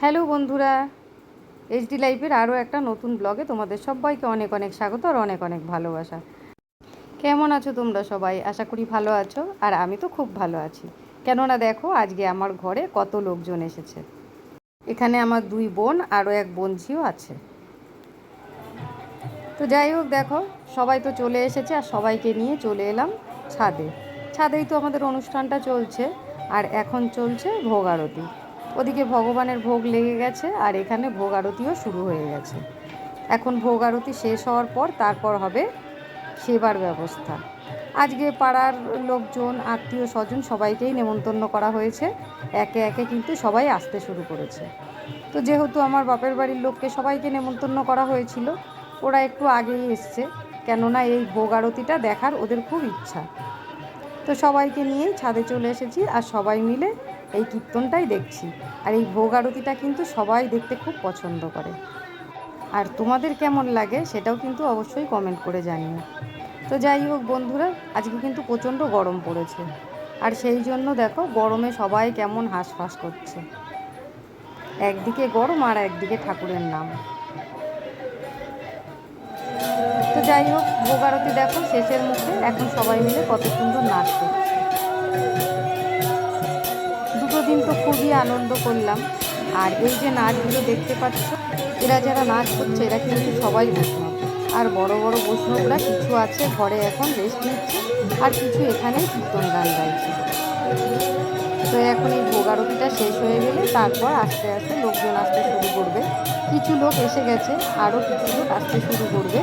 Hello বন্ধুরা HD লাইফের আরও একটা নতুন ব্লগে তোমাদের সবাইকে অনেক অনেক স্বাগত আর অনেক অনেক ভালোবাসা। কেমন আছো তোমরা সবাই? আশা করি ভালো আছো আর আমি তো খুব ভালো আছি। কেননা দেখো, আজকে আমার ঘরে কত লোকজন এসেছে। এখানে আমার দুই বোন আরও এক বোনঝিও আছে। তো যাই হোক দেখো সবাই তো চলে এসেছে আর সবাইকে নিয়ে চলে এলাম ছাদে। ছাদেই তো আমাদের অনুষ্ঠানটা চলছে আর এখন চলছে ভোগ আরতি। ওদিকে ভগবানের ভোগ লেগে গেছে আর এখানে ভোগ আরতিও শুরু হয়ে গেছে। এখন ভোগ আরতি শেষ হওয়ার পর তারপর হবে সেবার ব্যবস্থা। আজকে পাড়ার লোকজন, আত্মীয় স্বজন সবাইকেই নেমন্তন্ন করা হয়েছে। একে একে কিন্তু সবাই আসতে শুরু করেছে। তো যেহেতু আমার বাপের বাড়ির লোককে সবাইকে নেমন্তন্ন করা হয়েছিল, ওরা একটু আগেই এসছে। কেননা এই ভোগ আরতিটা দেখার ওদের খুব ইচ্ছা। তো সবাইকে নিয়েই ছাদে চলে এসেছি আর সবাই মিলে এই কীর্তনটাই দেখছি। আর এই ভোগ আরতিটা কিন্তু সবাই দেখতে খুব পছন্দ করে। আর তোমাদের কেমন লাগে সেটাও কিন্তু অবশ্যই কমেন্ট করে জানিও। তো যাই হোক বন্ধুরা, আজকে কিন্তু প্রচণ্ড গরম পড়েছে। আর সেই জন্য দেখো গরমে সবাই কেমন হাঁসফাঁস করছে। একদিকে গরম আর একদিকে ঠাকুরের নাম। তো যাই হোক, ভোগ আরতি দেখো, শেষের মুখে। এখন সবাই মিলে কত সুন্দর নাচ করছে। দুটো দিন তো খুবই আনন্দ করলাম। আর এই যে নাচগুলো দেখতে পাচ্ছ, এরা যারা নাচ করছে, এরা কিন্তু সবাই বৈষ্ণব। আর বড় বড় বৈষ্ণবরা কিছু আছে, ঘরে এখন রেস্ট নিচ্ছে, আর কিছু এখানে কীর্তন গান গাইছে। তো এখন এই ভোগ আরতিটা শেষ হয়ে গেলে তারপর আস্তে আস্তে লোকজন আসতে শুরু করবে। কিছু লোক এসে গেছে আরও কিছু লোক আসতে শুরু করবে।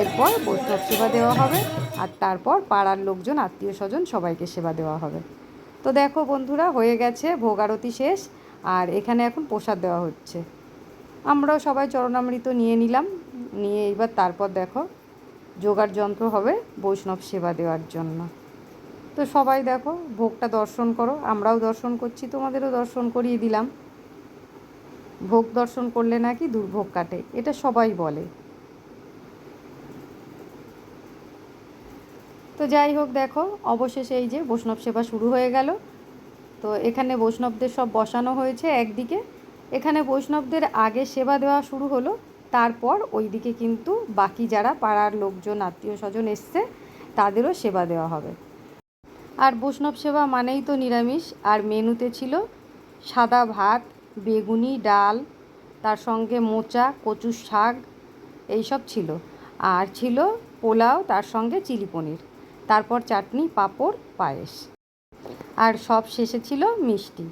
এরপর বৈষ্ণব সেবা দেওয়া হবে আর তারপর পাড়ার লোকজন, আত্মীয় স্বজন সবাইকে সেবা দেওয়া হবে। তো দেখো বন্ধুরা, হয়ে গেছে ভোগ আরতি শেষ আর এখানে এখন প্রসাদ দেওয়া হচ্ছে। আমরাও সবাই চরণামৃত নিয়ে নিলাম, নিয়ে এইবার তারপর দেখো যোগার যন্ত্র হবে বৈষ্ণব সেবা দেওয়ার জন্য। তো সবাই দেখো ভোগটা দর্শন করো, আমরাও দর্শন করছি, তোমাদেরও দর্শন করিয়ে দিলাম। ভোগ দর্শন করলে নাকি দুর্ভোগ কাটে, এটা সবাই বলে। তো যাই হোক, দেখো, অবশেষে এই যে বৈষ্ণব সেবা শুরু হয়ে গেল। তো এখানে বৈষ্ণবদের সব বসানো হয়েছে একদিকে। এখানে বৈষ্ণবদের আগে সেবা দেওয়া শুরু হলো, তারপর ওইদিকে কিন্তু বাকি যারা পাড়ার লোকজন আত্মীয় স্বজন এসছে, তাদেরও সেবা দেওয়া হবে। আর বৈষ্ণব সেবা মানেই তো নিরামিষ, আর মেনুতে ছিল সাদা ভাত, বেগুনি, ডাল, তার সঙ্গে মোচা, কচুর শাক, এইসব ছিল। আর ছিল পোলাও, তার সঙ্গে চিলি পনির। তারপর চাটনি, পাঁপড়, পায়েস। আর সব শেষে ছিল মিষ্টি।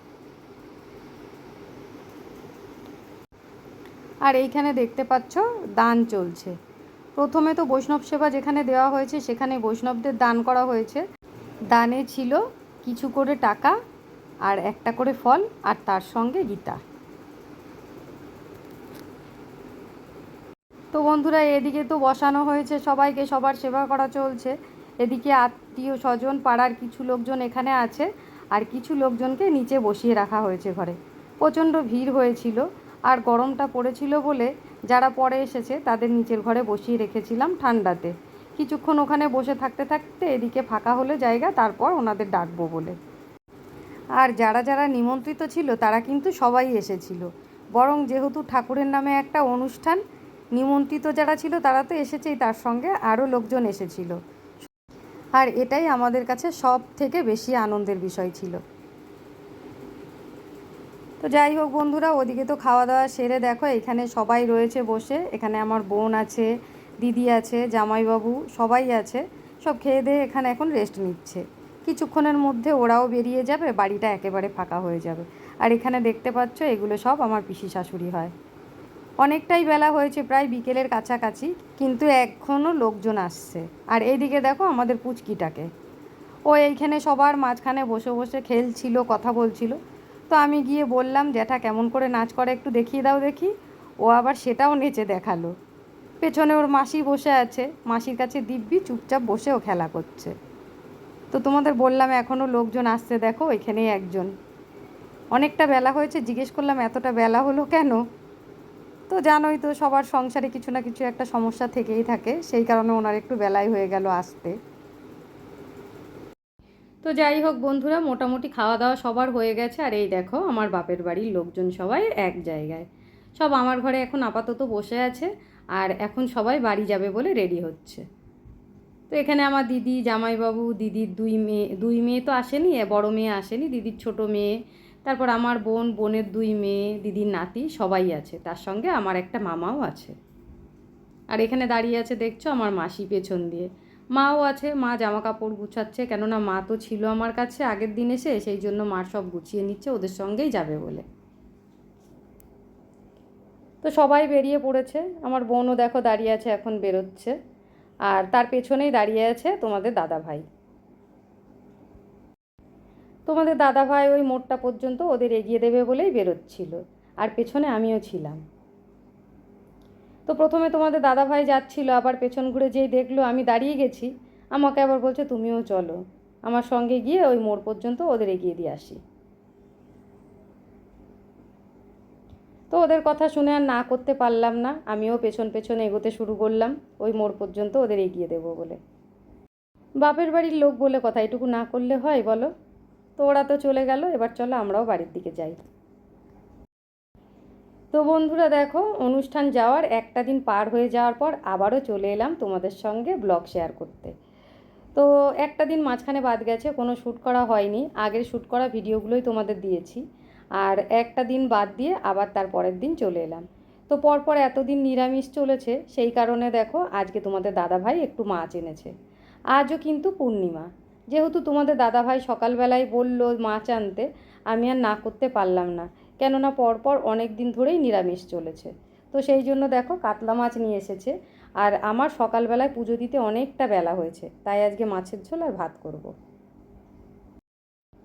আর এইখানে দেখতে পাচ্ছ, দান চলছে। প্রথমে তো বৈষ্ণব সেবা যেখানে দেওয়া হয়েছে, সেখানে বৈষ্ণবদের দান করা হয়েছে। দানে ছিল কিছু করে টাকা আর একটা করে ফল আর তার সঙ্গে গীতা। তো বন্ধুরা, এদিকে তো বসানো হয়েছে সবাইকে, সবার সেবা করা চলছে। এদিকে আত্মীয় স্বজন, পাড়ার কিছু লোকজন এখানে আছে আর কিছু লোকজনকে নিচে বসিয়ে রাখা হয়েছে ঘরে। প্রচণ্ড ভিড় হয়েছিল আর গরমটা পড়েছিল বলে যারা পরে এসেছে তাদের নিচের ঘরে বসিয়ে রেখেছিলাম ঠান্ডাতে। কিছুক্ষণ ওখানে বসে থাকতে থাকতে এদিকে ফাঁকা হলে জায়গা, তারপর ওনাদের ডাকবো বলে। আর যারা যারা নিমন্ত্রিত ছিল তারা কিন্তু সবাই এসেছিল। বরং যেহেতু ঠাকুরের নামে একটা অনুষ্ঠান, নিমন্ত্রিত যারা ছিল তারা তো এসেছেই, তার সঙ্গে আরও লোকজন এসেছিল। আর এটাই আমাদের কাছে সব থেকে বেশি আনন্দের বিষয় ছিল। তো যাই হোক বন্ধুরা, ওদিকে তো খাওয়া দাওয়া সেরে দেখো, এখানে সবাই রয়েছে বসে। এখানে আমার বোন আছে, দিদি আছে, জামাইবাবু সবাই আছে। সব খেয়ে দিয়ে এখানে এখন রেস্ট নিচ্ছে। কিছুক্ষণের মধ্যে ওরাও বেরিয়ে যাবে, বাড়িটা একেবারে ফাঁকা হয়ে যাবে। আর এখানে দেখতে পাচ্ছ, এগুলো সব আমার পিসি শাশুড়ি হয়। অনেকটাই বেলা হয়েছে, প্রায় বিকেলের কাছাকাছি, কিন্তু এখনও লোকজন আসছে। আর এইদিকে দেখো আমাদের পুচকিটাকে। ও এইখানে সবার মাঝখানে বসে বসে খেলছিল, কথা বলছিল। তো আমি গিয়ে বললাম, জ্যাঠা, কেমন করে নাচ করে একটু দেখিয়ে দাও দেখি। ও আবার সেটাও নেচে দেখাল। পেছনে ওর মাসি বসে আছে। মাসির কাছে দিব্যি চুপচাপ বসে ও খেলা করছে। তো তোমাদের বললাম এখনও লোকজন আসছে, দেখো ওইখানেই একজন। অনেকটা বেলা হয়েছে, জিজ্ঞেস করলাম, এতটা বেলা হলো কেন? তো জানোই তো সবার সংসারে কিছু না কিছু একটা সমস্যা থেকেই থাকে, সেই কারণে ওনার একটু বেলায় হয়ে গেল আসতে। তো যাই হোক বন্ধুরা, মোটামুটি খাওয়া দাওয়া সবার হয়ে গেছে, আর এই দেখো আমার বাপের বাড়ির লোকজন সবাই এক জায়গায়। সব আমার ঘরে এখন আপাতত বসে আছে, আর এখন সবাই বাড়ি যাবে বলে রেডি হচ্ছে। তো এখানে আমার দিদি, জামাইবাবু, দিদির দুই মেয়ে দুই মেয়ে তো আসেনি বড় মেয়ে আসেনি, দিদির ছোট মেয়ে তারপর আমার বোন, বোনের দুই মেয়ে, দিদির নাতি সবাই আছে। তার সঙ্গে আমার একটা মামাও আছে। আর এখানে দাঁড়িয়ে আছে, দেখছ, আমার মাসি পেছন দিয়ে। মাও আছে, মা জামা কাপড় গুছাচ্ছে, কেননা মা তো ছিল আমার কাছে আগের দিন এসে, সেই জন্য মা সব গুছিয়ে নিচ্ছে, ওদের সঙ্গেই যাবে বলে। তো সবাই বেরিয়ে পড়েছে। আমার বোনও দেখো দাঁড়িয়ে আছে, এখন বেরোচ্ছে। আর তার পেছনেই দাঁড়িয়ে আছে তোমাদের দাদা ভাই তোমাদের দাদা ভাই ওই মোড়টা পর্যন্ত ওদের এগিয়ে দেবে বলেই বেরোচ্ছিল। আর পেছনে আমিও ছিলাম। তো প্রথমে তোমাদের দাদা ভাই যাচ্ছিল, আবার পেছন ঘুরে যেই দেখল আমি দাঁড়িয়ে গেছি, আমাকে আবার বলছে, তুমিও চলো। আমার সঙ্গে গিয়ে ওই মোড় পর্যন্ত ওদের এগিয়ে দিয়ে আসি। তো ওদের কথা শুনে আর না করতে পারলাম না, আমিও পেছন পেছন এগোতে শুরু করলাম, ওই মোড় পর্যন্ত ওদের এগিয়ে দেবো বলে। বাপের বাড়ির লোক বলে কথা, এটুকু না করলে হয় বলো? তো ওরা তো চলে গেল, এবার চলো আমরাও বাড়ির দিকে যাই। তো বন্ধুরা দেখো, অনুষ্ঠান যাওয়ার একটা দিন পার হয়ে যাওয়ার পর আবারও চলে এলাম তোমাদের সঙ্গে ব্লগ শেয়ার করতে। তো একটা দিন মাঝখানে বাদ গেছে, কোনো শ্যুট করা হয়নি। আগের শ্যুট করা ভিডিওগুলোই তোমাদের দিয়েছি। আর একটা দিন বাদ দিয়ে আবার তার পরের দিন চলে এলাম। তো পরপর এতদিন নিরামিষ চলেছে, সেই কারণে দেখো আজকে তোমাদের দাদাভাই একটু মাছ এনেছে। আজও কিন্তু পূর্ণিমা। যেহেতু তোমাদের দাদাভাই সকালবেলায় বলল মাছ আনতে, আমি আর না করতে পারলাম না। কেননা পরপর অনেক দিন ধরেই নিরামিষ চলেছে। তো সেই জন্য দেখো কাতলা মাছ নিয়ে এসেছে। আর আমার সকালবেলায় পুজো দিতে অনেকটা বেলা হয়েছে। তাই আজকে মাছের ঝোল আর ভাত করব।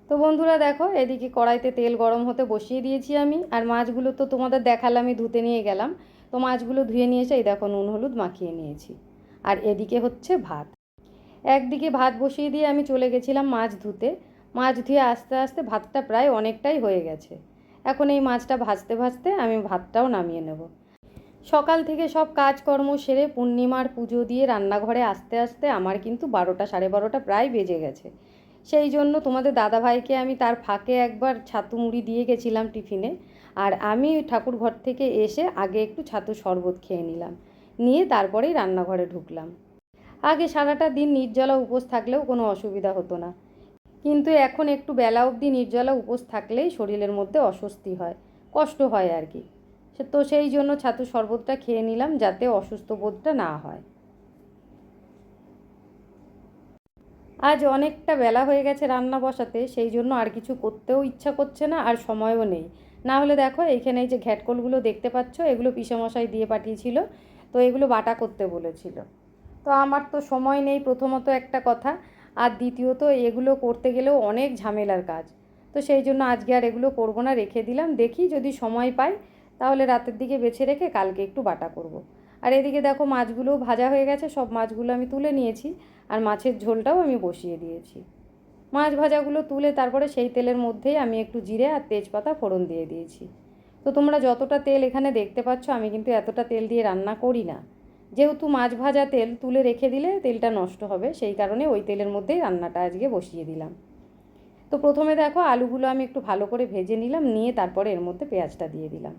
তো বন্ধুরা দেখো, এদিকে কড়াইতে তেল গরম হতে বসিয়ে দিয়েছি আমি। আর মাছগুলো তো তোমাদের দেখালামই ধুতে নিয়ে গেলাম। তো মাছগুলো ধুয়ে নিয়ে এসে এই দেখো নুন, হলুদ মাখিয়ে নিয়েছি। আর এদিকে হচ্ছে ভাত। একদিকে ভাত বসিয়ে দিয়ে আমি চলে গেছিলাম মাছ ধুতে। মাছ ধুয়ে আস্তে আস্তে ভাতটা প্রায় অনেকটাই হয়ে গেছে। এখন এই মাছটা ভাজতে ভাজতে আমি ভাতটাও নামিয়ে নেব। সকাল থেকে সব কাজকর্ম সেরে পূর্ণিমার পুজো দিয়ে রান্নাঘরে আসতে আসতে আমার কিন্তু বারোটা সাড়ে বারোটা প্রায় বেজে গেছে। সেই জন্য তোমাদের দাদাভাইকে আমি তার ফাঁকে একবার ছাতু মুড়ি দিয়ে গেছিলাম টিফিনে। আর আমি ঠাকুর ঘর থেকে এসে আগে একটু ছাতু শরবত খেয়ে নিলাম। নিয়ে তারপরেই রান্নাঘরে ঢুকলাম। আগে সারাটা দিন নির্জলা উপোস থাকলেও কোনো অসুবিধা হতো না। কিন্তু এখন একটু বেলা অবধি নির্জলা উপোস থাকলেই শরীরের মধ্যে অস্বস্তি হয়, কষ্ট হয় আর কি। তো সেই জন্য ছাতু শরবতটা খেয়ে নিলাম যাতে অসুস্থ বোধটা না হয়। আজ অনেকটা বেলা হয়ে গেছে রান্না বসাতে, সেই জন্য আর কিছু করতেও ইচ্ছা করছে না আর সময়ও নেই। না হলে দেখো এইখানে এই যে ঘ্যাটকলগুলো দেখতে পাচ্ছ, এগুলো পিসেমশাই দিয়ে পাঠিয়েছিল, তো এগুলো বাটা করতে বলেছিল। তো আমার তো সময় নেই প্রথমত একটা কথা, আর দ্বিতীয়ত এগুলো করতে গেলেও অনেক ঝামেলার কাজ। তো সেই জন্য আজকে আর এগুলো করব না, রেখে দিলাম। দেখি যদি সময় পাই, তাহলে রাতের দিকে বেছে রেখে কালকে একটু বাটা করব। আর এদিকে দেখো মাছগুলোও ভাজা হয়ে গেছে, সব মাছগুলো আমি তুলে নিয়েছি, আর মাছের ঝোলটাও আমি বসিয়ে দিয়েছি। মাছ ভাজাগুলো তুলে তারপরে সেই তেলের মধ্যেই আমি একটু জিরে আর তেজপাতা ফোড়ন দিয়ে দিয়েছি। তো তোমরা যতটা তেল এখানে দেখতে পাচ্ছ, আমি কিন্তু এতটা তেল দিয়ে রান্না করি না। যেহেতু মাছ ভাজা তেল তুলে রেখে দিলে তেলটা নষ্ট হবে, সেই কারণে ওই তেলের মধ্যেই রান্নাটা আজকে বসিয়ে দিলাম। তো প্রথমে দেখো আলুগুলো আমি একটু ভালো করে ভেজে নিলাম, নিয়ে তারপরে এর মধ্যে পেঁয়াজটা দিয়ে দিলাম।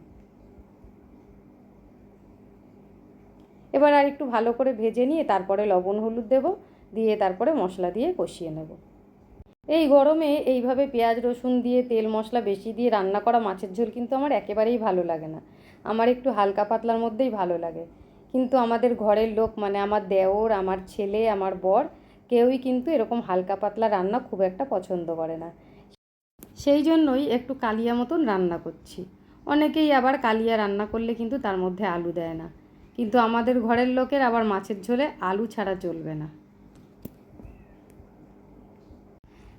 এবার আর একটু ভালো করে ভেজে নিয়ে তারপরে লবণ, হলুদ দেবো, দিয়ে তারপরে মশলা দিয়ে কষিয়ে নেব। এই গরমে এইভাবে পেঁয়াজ, রসুন দিয়ে তেল, মশলা বেশি দিয়ে রান্না করা মাছের ঝোল কিন্তু আমার একেবারেই ভালো লাগে না। আমার একটু হালকা পাতলার মধ্যেই ভালো লাগে। কিন্তু আমাদের ঘরের লোক মানে আমার দেওর, আমার ছেলে, আমার বর, কেউই কিন্তু এরকম হালকা পাতলা রান্না খুব একটা পছন্দ করে না। সেই জন্যই একটু কালিয়া মতন রান্না করছি। অনেকেই আবার কালিয়া রান্না করলে কিন্তু তার মধ্যে আলু দেয় না। কিন্তু আমাদের ঘরের লোকের আবার মাছের ঝোলে আলু ছাড়া চলবে না।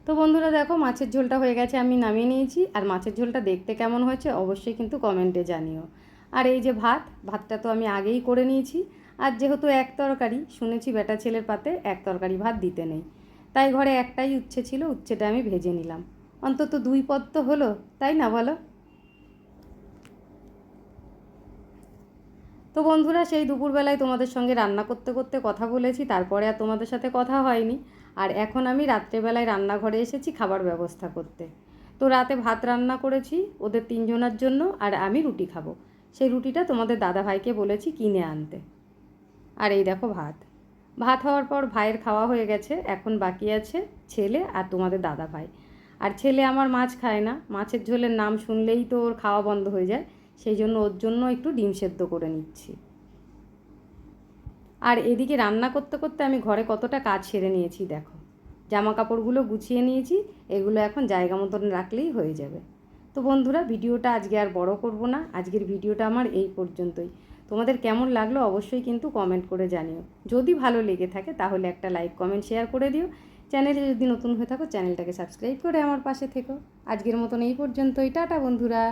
তো বন্ধুরা দেখো, মাছের ঝোলটা হয়ে গেছে, আমি নামিয়ে নিয়েছি। আর মাছের ঝোলটা দেখতে কেমন হয়েছে অবশ্যই কিন্তু কমেন্টে জানিও। আর এই যে ভাত, ভাতটা তো আমি আগেই করে নিয়েছি। আর যেহেতু এক তরকারি, শুনেছি বেটা ছেলের পাতে এক তরকারি ভাত দিতে নেই। তাই ঘরে একটাই উচ্ছে ছিল, উচ্ছেটা আমি ভেজে নিলাম। অন্তত দুই পদ তো হলো, তাই না বলো? তো বন্ধুরা, সেই দুপুরবেলায় তোমাদের সঙ্গে রান্না করতে করতে কথা বলেছি, তারপরে আর তোমাদের সাথে কথা হয়নি। আর এখন আমি রাত্রেবেলায় রান্নাঘরে এসেছি খাবার ব্যবস্থা করতে। তো রাতে ভাত রান্না করেছি ওদের তিনজনের জন্য, আর আমি রুটি খাব। সেই রুটিটা তোমাদের দাদা ভাইকে বলেছি কিনে আনতে। আর এই দেখো ভাত। ভাত হওয়ার পর ভাইয়ের খাওয়া হয়ে গেছে, এখন বাকি আছে ছেলে আর তোমাদের দাদা ভাই আর ছেলে আমার মাছ খায় না, মাছের ঝোলের নাম শুনলেই তো ওর খাওয়া বন্ধ হয়ে যায়, সেই জন্য ওর জন্য একটু ডিম সেদ্ধ করে নিচ্ছি। আর এদিকে রান্না করতে করতে আমি ঘরে কতটা কাজ সেরে নিয়েছি দেখো। জামা কাপড়গুলো গুছিয়ে নিয়েছি, এগুলো এখন জায়গা মতন রাখলেই হয়ে যাবে। তো বন্ধুরা, ভিডিওটা আজকে আর বড় করব না। আজকের ভিডিওটা আমার এই পর্যন্তই। তোমাদের কেমন লাগল অবশ্যই কিন্তু কমেন্ট করে জানিও। যদি ভালো লেগে থাকে তাহলে একটা লাইক কমেন্ট শেয়ার করে দিও। চ্যানেলে যদি নতুন হয়ে থাকো চ্যানেলটাকে সাবস্ক্রাইব করে আমার পাশে থেকো। আজকের মতন এই পর্যন্তই। টাটা বন্ধুরা।